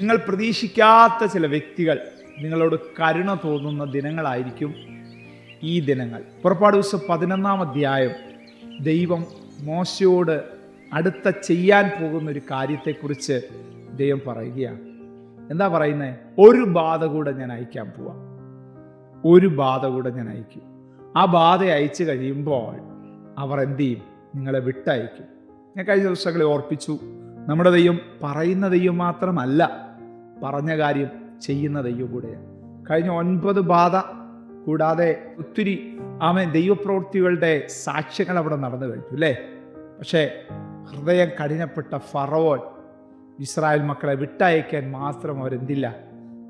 നിങ്ങൾ പ്രതീക്ഷിക്കാത്ത ചില വ്യക്തികൾ നിങ്ങളോട് കരുണ തോന്നുന്ന ദിനങ്ങളായിരിക്കും ഈ ദിനങ്ങൾ. പുറപ്പാട് ദിവസം പതിനൊന്നാം അധ്യായം ദൈവം മോശയോട് അടുത്ത ചെയ്യാൻ പോകുന്ന ഒരു കാര്യത്തെക്കുറിച്ച് ദൈവം പറയുകയാണ്. എന്താ പറയുന്നത് ഒരു ബാധ കൂടെ ഞാൻ അയക്കാൻ പോവാം. ഒരു ബാധ കൂടെ ഞാൻ അയക്കും. ആ ബാധ അയച്ചു കഴിയുമ്പോൾ അവർ എന്ത് ചെയ്യും? നിങ്ങളെ വിട്ടയക്കും. ഞാൻ കഴിഞ്ഞ ദിവസങ്ങളെ ഓർപ്പിച്ചു. നമ്മുടെ ദൈവം പറയുന്ന ദൈവം മാത്രമല്ല. പറഞ്ഞ കാര്യം ചെയ്യുന്ന ദൈവം കൂടെയാണ് കഴിഞ്ഞ ഒൻപത് ബാധ കൂടാതെ ഒത്തിരി ആമൻ ദൈവപ്രവൃത്തികളുടെ സാക്ഷ്യങ്ങൾ അവിടെ നടന്നു കഴിഞ്ഞു അല്ലേ? പക്ഷേ ഹൃദയം കഠിനപ്പെട്ട ഫറവോൻ ഇസ്രായേൽ മക്കളെ വിട്ടയക്കാൻ മാത്രം അവരെന്തില്ല?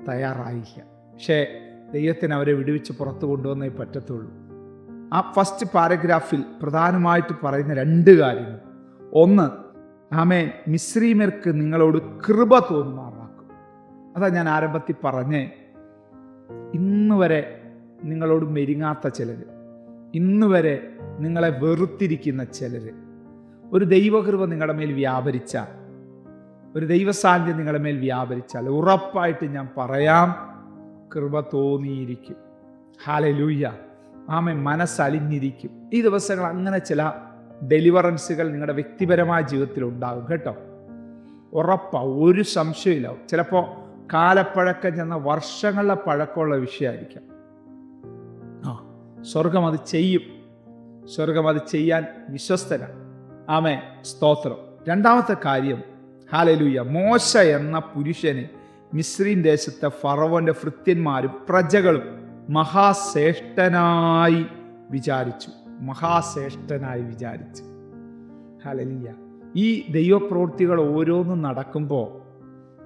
തയ്യാറായില്ല. പക്ഷേ ദൈവത്തിന് അവരെ വിടുവിച്ച് പുറത്തു കൊണ്ടുവന്നേ പറ്റത്തുള്ളൂ. ആ ഫസ്റ്റ് പാരഗ്രാഫിൽ പ്രധാനമായിട്ട് പറയുന്ന രണ്ട് കാര്യങ്ങൾ. ഒന്ന് ആമേൻ മിശ്രീമർക്ക് നിങ്ങളോട് കൃപ തോന്നുമാറാക്കും അതാ ഞാൻ ആരംഭത്തിൽ പറഞ്ഞേ ഇന്ന് വരെ നിങ്ങളോട് മെരുങ്ങാത്ത ചിലർ ഇന്ന് വരെ നിങ്ങളെ വെറുത്തിരിക്കുന്ന ചിലർ ഒരു ദൈവകൃപ നിങ്ങളുടെ മേൽ വ്യാപരിച്ച ഒരു ദൈവസാന്നിധ്യം നിങ്ങളുടെ മേൽ വ്യാപരിച്ചാൽ ഉറപ്പായിട്ട് ഞാൻ പറയാം കൃപ തോന്നിയിരിക്കും. ഹാലെ ലൂയ്യ ആമെ മനസ്സലിഞ്ഞിരിക്കും. ഈ ദിവസങ്ങൾ അങ്ങനെ ചില ഡെലിവറൻസുകൾ നിങ്ങളുടെ വ്യക്തിപരമായ ജീവിതത്തിൽ ഉണ്ടാകും കേട്ടോ. ഉറപ്പാ ഒരു സംശയമില്ല ചിലപ്പോൾ കാലപ്പഴക്കം ചെന്ന വർഷങ്ങളുടെ പഴക്കമുള്ള വിഷയമായിരിക്കാം. ആ സ്വർഗം അത് ചെയ്യും. സ്വർഗം അത് ചെയ്യാൻ വിശ്വസ്തനാണ് ആമേ സ്തോത്രം. രണ്ടാമത്തെ കാര്യം ഹാലലൂയ മോശ എന്ന പുരുഷനെ മിശ്രീൻ ദേശത്തെ ഫറവന്റെ ഭൃത്യന്മാരും പ്രജകളും മഹാശ്രേഷ്ഠനായി വിചാരിച്ചു. മഹാശ്രേഷ്ഠനായി വിചാരിച്ചു. ഹാലലിയ. ഈ ദൈവപ്രവൃത്തികൾ ഓരോന്നും നടക്കുമ്പോൾ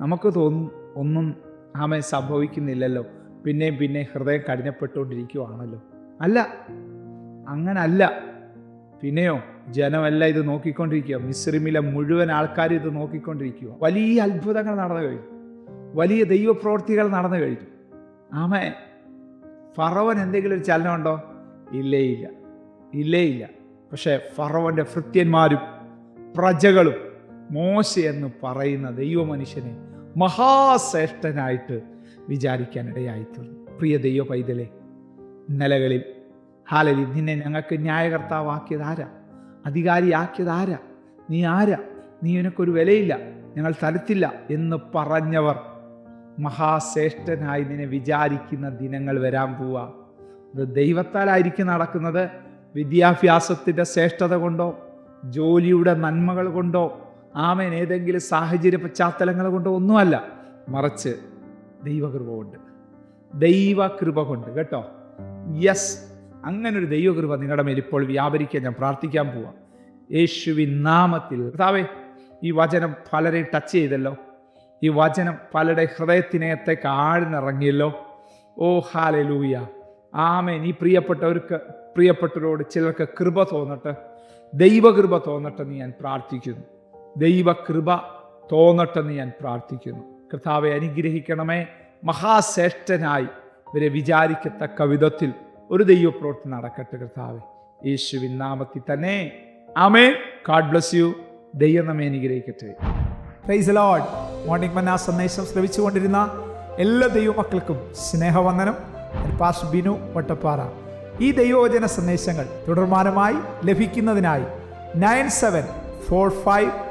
നമുക്ക് തോന്നും ഒന്നും ആമെ സംഭവിക്കുന്നില്ലല്ലോ. പിന്നെയും പിന്നെ ഹൃദയം കഠിനപ്പെട്ടുകൊണ്ടിരിക്കുവാണല്ലോ. അല്ല അങ്ങനല്ല. പിന്നെയോ ജനമല്ല ഇത് നോക്കിക്കൊണ്ടിരിക്കുക മിസ്രിമിലെ മുഴുവൻ ആൾക്കാർ ഇത് നോക്കിക്കൊണ്ടിരിക്കുക വലിയ അത്ഭുതങ്ങൾ നടന്നു കഴിഞ്ഞു. വലിയ ദൈവപ്രവൃത്തികൾ നടന്നു കഴിഞ്ഞു. ആമേ ഫറവൻ എന്തെങ്കിലും ഒരു ചലനമുണ്ടോ ഇല്ലേ ഇല്ല. ഇല്ലേ ഇല്ല. പക്ഷേ ഫറവന്റെ ഭൃത്യന്മാരും പ്രജകളും മോശ എന്ന് പറയുന്ന ദൈവമനുഷ്യനെ മഹാശ്രേഷ്ഠനായിട്ട് വിചാരിക്കാനിടയായിത്തീർന്നു. പ്രിയ ദൈവ പൈതലെ ഇന്നലകളിൽ ഹാലലി നിന്നെ ഞങ്ങൾക്ക് ന്യായകർത്താവാക്കിയത് ആരാ അധികാരിയാക്കിയത് ആരാ നീ ആരാ? നീ എനിക്കൊരു വിലയില്ല ഞങ്ങൾ തരത്തില്ല എന്ന് പറഞ്ഞവർ മഹാശ്രേഷ്ഠനായി നിന്നെ വിചാരിക്കുന്ന ദിനങ്ങൾ വരാൻ പോവാ. അത് ദൈവത്താലായിരിക്കും നടക്കുന്നത്. വിദ്യാഭ്യാസത്തിന്റെ ശ്രേഷ്ഠത കൊണ്ടോ ജോലിയുടെ നന്മകൾ കൊണ്ടോ ആമേൻ. ഏതെങ്കിലും സാഹചര്യ പശ്ചാത്തലങ്ങൾ കൊണ്ട് ഒന്നുമല്ല മറിച്ച് ദൈവകൃപ കൊണ്ട്. ദൈവകൃപ കൊണ്ട് കേട്ടോ? യെസ് അങ്ങനെ ഒരു ദൈവകൃപ നിങ്ങളുടെ മേൽ ഇപ്പോൾ വ്യാപരിക്കാൻ ഞാൻ പ്രാർത്ഥിക്കാൻ പോവാം. യേശുവിൻ നാമത്തിൽ. കർത്താവേ ഈ വചനം പലരെയും ടച്ച് ചെയ്തല്ലോ. ഈ വചനം പലരുടെ ഹൃദയത്തിനകത്തേക്ക് ആഴ്ന്നിറങ്ങിയല്ലോ ഓ ഹാലെ ലൂയ ആമേൻ. ഈ പ്രിയപ്പെട്ടവർക്ക് പ്രിയപ്പെട്ടവരോട് ചിലർക്ക് കൃപ തോന്നട്ടെ. ദൈവകൃപ തോന്നട്ടെന്ന് ഞാൻ പ്രാർത്ഥിക്കുന്നു. ദൈവകൃപ തോന്നട്ടെന്ന് ഞാൻ പ്രാർത്ഥിക്കുന്നു. കർത്താവെ അനുഗ്രഹിക്കണമേ. മഹാശ്രേഷ്ഠനായി ഇവരെ വിചാരിക്കത്തക്ക വിധത്തിൽ ഒരു ദൈവപ്രവൃത്തി നടക്കട്ടെ കർത്താവെ. യേശുവിൻ നാമത്തിൽ തന്നെ. ആമേ ഗാഡ് ബ്ലസ് യു ദൈവം നമ്മെ അനുഗ്രഹിക്കട്ടെ. പ്രൈസ് ലോഡ് മോർണിംഗ് മന്ന സന്ദേശം ശ്രവിച്ചുകൊണ്ടിരുന്ന എല്ലാ ദൈവമക്കൾക്കും സ്നേഹവന്ദനം. പാസ് ബിനു വട്ടപ്പാറ. ഈ ദൈവവചന സന്ദേശങ്ങൾ തുടർമാനമായി ലഭിക്കുന്നതിനായി nine seven four five